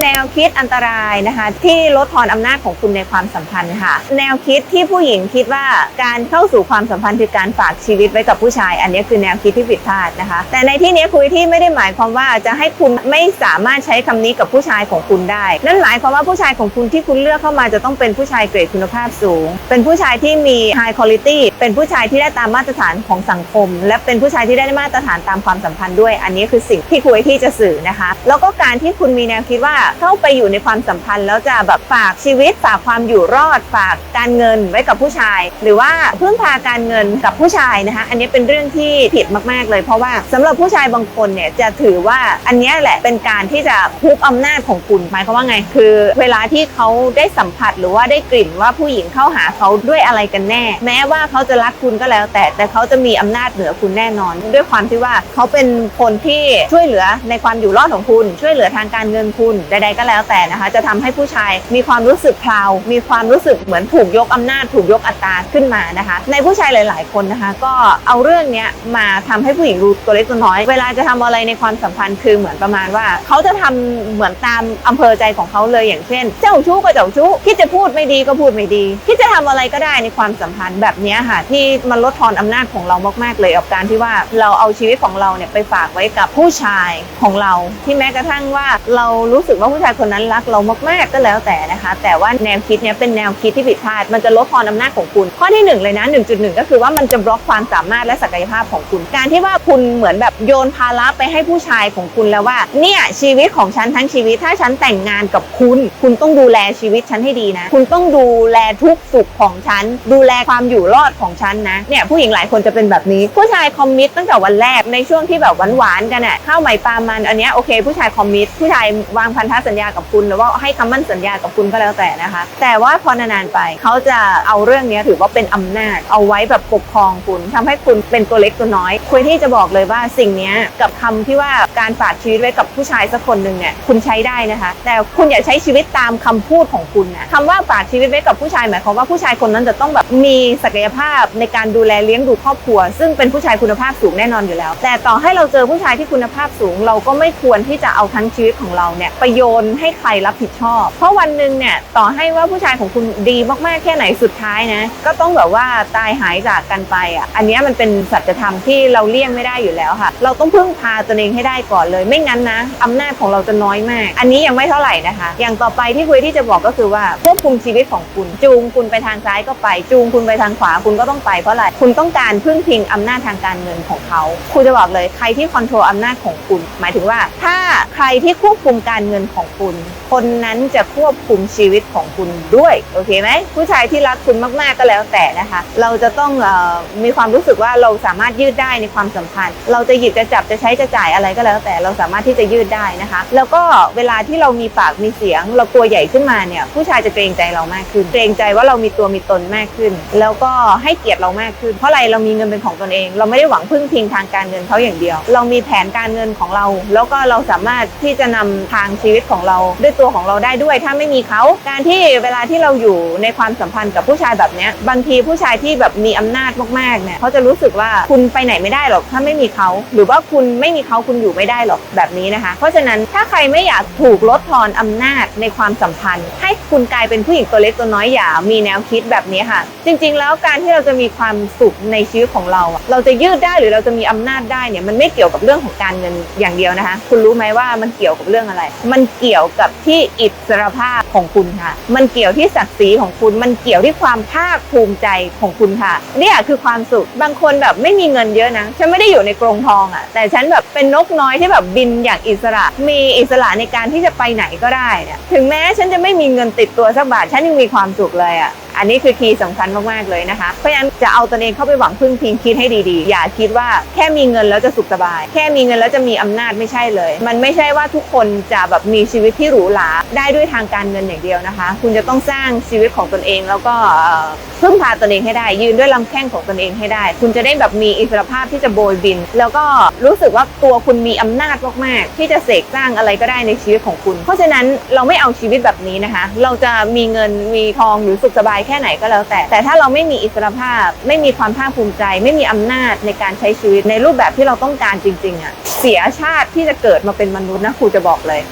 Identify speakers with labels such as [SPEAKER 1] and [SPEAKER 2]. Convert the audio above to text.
[SPEAKER 1] แนวคิดอันตรายนะคะ ที่ลดทอนอำนาจของคุณในความสัมพันธ์ค่ะ แนวคิดที่ผู้หญิงคิดว่าการเข้าสู่ความสัมพันธ์คือการฝากชีวิตไว้กับผู้ชาย อันนี้คือแนวคิดที่ผิดพลาดนะคะ แต่ในที่นี้คุยที่ไม่ได้หมายความว่าจะให้คุณไม่สามารถใช้คำนี้กับผู้ชายของคุณได้ นั่นหมายความว่าผู้ชายของคุณที่คุณเลือกเข้ามาจะต้องเป็นผู้ชายเกรดคุณภาพสูง เป็นผู้ชายที่มี high quality เป็นผู้ชายที่ได้ตามมาตรฐานของสังคม และเป็นผู้ชายที่ได้มาตรฐานตามความสัมพันธ์ด้วย อันนี้คือสิ่งที่คุยที่จะสื่อนะคะ แล้วก็การที่คุณมีแนวคิดว่าเข้าไปอยู่ในความสัมพันธ์ แล้วจะแบบฝากชีวิตฝากความอยู่รอดฝากการเงินไว้กับผู้ชาย หรือว่าพึ่งพาการเงินกับผู้ชายนะคะอันนี้เป็นเรื่องที่ผิดมากๆเลยเพราะว่าสำหรับผู้ชายบางคนเนี่ยจะถือว่าอันนี้แหละเป็นการที่จะคุกอำนาจของคุณหมายความว่าไง คือเวลาที่เขาได้สัมผัสหรือว่าได้กลิ่นว่าผู้หญิงเข้าหาเขาด้วยอะไรกันแน่ แม้ว่าเขาจะรักคุณก็แล้ว แต่แต่เขาจะมีอำนาจเหนือคุณแน่นอน ด้วยความที่ว่าเขาเป็นคนที่ช่วยเหลือในความอยู่รอดของคุณ ช่วยเหลือทางการเงินคุณใดๆก็แล้วแต่นะคะ จะทำให้ผู้ชายมีความรู้สึกพลาว มีความรู้สึกเหมือนถูกยกอำนาจ ถูกยกอัตราขึ้นมานะคะ ในผู้ชายหลาย ๆ คนนะคะ ก็เอาเรื่องนี้มาทำให้ผู้หญิงรู้ตัวเล็กตัวน้อย เวลาจะทำอะไรในความสัมพันธ์คือเหมือนประมาณว่า เขาจะทำเหมือนตามอำเภอใจของเขาเลยอย่างเช่น เจ้าชู้ก็เจ้าชู้คิดจะพูดไม่ดีก็พูดไม่ดีคิดจะทำอะไรก็ได้ในความสัมพันธ์แบบนี้ค่ะที่มันลดทอนอำนาจของเรามาก ๆ เลยกับการที่ว่าเราเอาชีวิตของเราเนี่ยไปฝากไว้กับผู้ชายของเรา ที่แม้กระทั่งว่าเรารู้สึกว่าผู้ชายคนนั้นรักเรามากๆก็แล้วแต่นะคะ แต่ว่าแนวคิดเนี้ยเป็นแนวคิดที่ผิดพลาด มันจะลดทอนอำนาจของคุณ ข้อที่หนึ่งเลยนะ 1.1 ก็คือว่ามันจะบล็อกความสามารถและศักยภาพของคุณ การที่ว่าคุณเหมือนแบบโยนภาระไปให้ผู้ชายของคุณแล้วว่า เนี่ยชีวิตของฉันทั้งชีวิตถ้าฉันแต่งงานกับคุณ คุณต้องดูแลชีวิตฉันให้ดีนะ คุณต้องดูแลทุกสุขของฉัน ดูแลความอยู่รอดของฉันนะ เนี่ยผู้หญิงหลายคนจะเป็นแบบนี้ ผู้ชายคอมมิตตั้งแต่วันแรกในช่วงที่แบบหวานๆกันอะข้าวใหม่ปลามันอันเนี้ยโอเค ผู้ชายคอมมิตผู้ชายวางพันธสัญญากับคุณหรือว่าให้คำมั่นสัญญากับคุณก็แล้วแต่นะคะ แต่ว่าพอนานๆไปเขาจะเอาเรื่องนี้ถือว่าเป็นอำนาจ เอาไว้แบบปกครองคุณทำให้คุณเป็นตัวเล็กตัวน้อยคุยที่จะบอกเลยว่าสิ่งนี้กับคำที่ว่าการฝากชีวิตไว้กับผู้ชายสักคนหนึ่งเนี่ยคุณใช้ได้นะคะ แต่คุณอย่าใช้ชีวิตตามคำพูดของคุณนะคำว่าฝากชีวิตไว้กับผู้ชายหมายความว่าผู้ชายคนนั้นจะต้องแบบมีศักยภาพในการดูแลเลี้ยงดูครอบครัว ซึ่งเป็นผู้ชายคุณภาพสูงแน่นอนอยู่แล้ว แต่ต่อให้เราเจอผู้ชายที่คุณภาพสูง เราก็ไม่ควรที่จะเอาทั้งชีวิตของเราเนี่ยไปโยนให้ใครรับผิดชอบ เพราะวันหนึ่งเนี่ยต่อให้ว่าผู้ชายของคุณดีมากๆแค่ไหนสุดท้ายนะก็ต้องแบบว่าตายหายจากกันไปอะอันเนี้ยมันเป็นสัจธรรมที่เราเลี่ยงไม่ได้อยู่แล้วค่ะ เราต้องพึ่งพาตัวเองให้ได้ก่อนเลย ไม่งั้นนะอำนาจของเราจะน้อยมาก อันนี้ยังไม่เท่าไหร่นะคะ อย่างต่อไปที่คุยที่จะบอกก็คือว่าควบคุมชีวิตของคุณ จูงคุณไปทางซ้ายก็ไป จูงคุณไปทางขวาคุณก็ต้องไปเพราะอะไรคุณต้องการพึ่งพิงอำนาจทางการเงินของเขาคุณจะบอกเลยใครที่คอนโทรลอำนาจของคุณ หมายถึงว่า ถ้าใครที่ควบคุมการเงินของคุณ คนนั้นจะควบคุมชีวิตของคุณด้วยโอเคไหมผู้ชายที่รักคุณมาก ๆก็แล้วแต่นะคะ เราจะต้องออมีความรู้สึกว่าเราสามารถยืดได้ในความสัมพันธ์ เราจะหยิบจะจับจะใช้จะจ่ายอะไรก็แล้ว แต่เราสามารถที่จะยืดได้นะคะ แล้วก็เวลาที่เรามีปากมีเสียง เราตัวใหญ่ขึ้นมาเนี่ยผู้ชายจะเกรงใจเรามากขึ้น เกรงใจว่าเรามีตัวมีตนมากขึ้น แล้วก็ให้เกียรติเรามากขึ้น เพราะอะไรเรามีเงินเป็นของตนเอง เราไม่ได้หวังพึ่งพิงทางการเงินเขาอย่างเดียว เรามีแผนการเงินของเรา แล้วก็เราสามารถที่จะนำทางชีวิตของเราด้วยตัวของเราได้ด้วย ถ้าไม่มีเขาการที่เวลาที่เราอยู่ในความสัมพันธ์กับผู้ชายแบบนี้บางทีผู้ชายที่แบบมีอำนาจมากๆเนี่ยเขาจะรู้สึกว่าคุณไปไหนไม่ได้หรอกถ้าไม่มีเขาหรือว่าคุณไม่มีเขาคุณอยู่ไม่ได้หรอกแบบนี้นะคะ เพราะฉะนั้นถ้าใครไม่อยากถูกลดทอนอำนาจในความสัมพันธ์ ให้คุณกลายเป็นผู้หญิงตัวเล็กตัวน้อยอย่ามีแนวคิดแบบนี้ค่ะ จริง ๆ แล้วการที่เราจะมีความสุขในชีวิตของเรา เราจะยืดได้หรือเราจะมีอำนาจได้เนี่ยมันไม่เกี่ยวกับเรื่องของการเงินอย่างเดียวนะคะ คุณรู้ไหมว่ามันเกี่ยวกับเรื่องอะไร มันเกี่ยวกับที่อิสรภาพ ของคุณค่ะ มันเกี่ยวที่ศักดิ์ศรีของคุณ มันเกี่ยวที่ความภาคภูมิใจของคุณค่ะเนี่ยคือความสุข บางคนแบบไม่มีเงินเยอะนะ ฉันไม่ได้อยู่ในกรงทองอะ่ะ แต่ฉันแบบเป็นนกน้อยที่แบบบินอย่างอิสระ มีอิสระในการที่จะไปไหนก็ได้เนี่ยถึงแม้ฉันจะไม่มีเงินติดตัวสักบาท ฉันยังมีความสุขเลยอะ่ะอันนี้คือคีย์สำคัญมากๆเลยนะคะ เพราะฉะนั้นจะเอาตนเองเข้าไปหวังพึ่งพิงคิดให้ดีๆ อย่าคิดว่าแค่มีเงินแล้วจะสุขสบาย แค่มีเงินแล้วจะมีอำนาจไม่ใช่เลย มันไม่ใช่ว่าทุกคนจะแบบมีชีวิตที่หรูหราได้ด้วยทางการเงินอย่างเดียวนะคะ คุณจะต้องสร้างชีวิตของตนเอง แล้วก็พึ่งพาตนเองให้ได้ ยืนด้วยลำแข้งของตนเองให้ได้ คุณจะได้แบบมีอิสรภาพที่จะโบยบิน แล้วก็รู้สึกว่าตัวคุณมีอำนาจมากๆที่จะเสกสร้างอะไรก็ได้ในชีวิตของคุณ เพราะฉะนั้นเราไม่เอาชีวิตแบบนี้นะคะ เราจะมีเงินมีทองหรือสุขสบายแค่ไหนก็แล้วแต่ แต่ถ้าเราไม่มีอิสรภาพ ไม่มีความภาคภูมิใจ ไม่มีอำนาจในการใช้ชีวิตในรูปแบบที่เราต้องการจริงๆอะเสียชาติที่จะเกิดมาเป็นมนุษย์นะครูจะบอกเลย